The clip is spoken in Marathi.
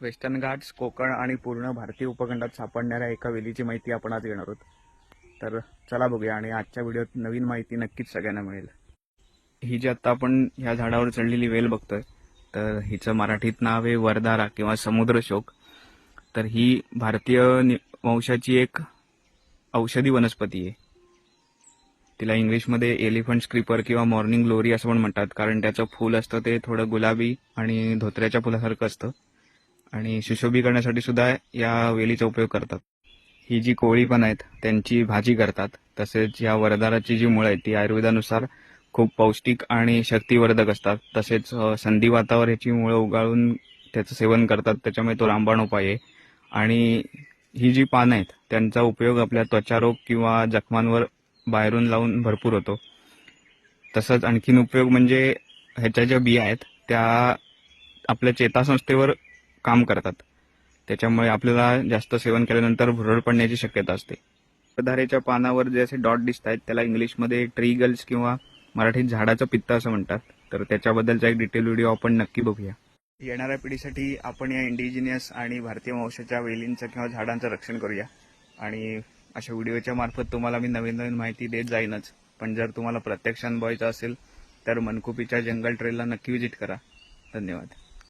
वेस्टर्न घाट्स कोकण आणि पूर्ण भारतीय उपखंडात सापडणाऱ्या एका वेलीची माहिती आपण आज घेणार आहोत. तर चला बघूया आणि आजच्या व्हिडिओत नवीन माहिती नक्कीच सगळ्यांना मिळेल. ही जी आता आपण ह्या झाडावर चढलेली वेल बघतोय तर हिचं मराठीत नाव आहे वरदारा किंवा समुद्र शोक तर ही भारतीय नि- वंशाची एक औषधी वनस्पती आहे. तिला इंग्लिशमध्ये elephant creeper morning glory असं पण म्हणतात कारण त्याचं फूल असतं ते थोडं गुलाबी आणि धोत्र्याच्या फुलासारखं असतं. आणि सुशोभीकरणासाठी सुद्धा या वेलीचा उपयोग करतात. ही जी कोळी पण आहेत त्यांची भाजी करतात. तसेच या वरदाराची जी मुळं आहेत ती आयुर्वेदानुसार खूप पौष्टिक आणि शक्तिवर्धक असतात. तसेच संधी संधिवातावर ह्याची मुळं उगाळून त्याचं सेवन करतात. त्याच्यामुळे तो रामबाण उपाय आहे. आणि ही जी पानं आहेत त्यांचा उपयोग आपल्या त्वचारोग किंवा जखमांवर बाहेरून लावून भरपूर होतो. तसंच आणखीन उपयोग म्हणजे ह्याच्या ज्या बिया आहेत त्या आपल्या चेतासंस्थेवर काम करतात. त्याच्यामुळे आपल्याला जास्त सेवन केल्यानंतर भुरळ पडण्याची शक्यता असते. धारेच्या पानावर जे असे डॉट दिसत आहेत त्याला इंग्लिशमध्ये ट्रीगल्स किंवा मराठीत झाडाचं पित्त असं म्हणतात. तर त्याच्याबद्दलचा एक डिटेल व्हिडिओ आपण नक्की बघूया. येणाऱ्या पिढीसाठी आपण या इंडिजिनियस आणि भारतीय वंशाच्या वेलींचं किंवा झाडांचं रक्षण करूया. आणि अशा व्हिडिओच्या मार्फत तुम्हाला मी नवीन नवीन माहिती देत जाईनच. पण जर तुम्हाला प्रत्यक्ष अनुभवायचं असेल तर मनकुपीच्या जंगल ट्रेलला नक्की व्हिजिट करा. धन्यवाद.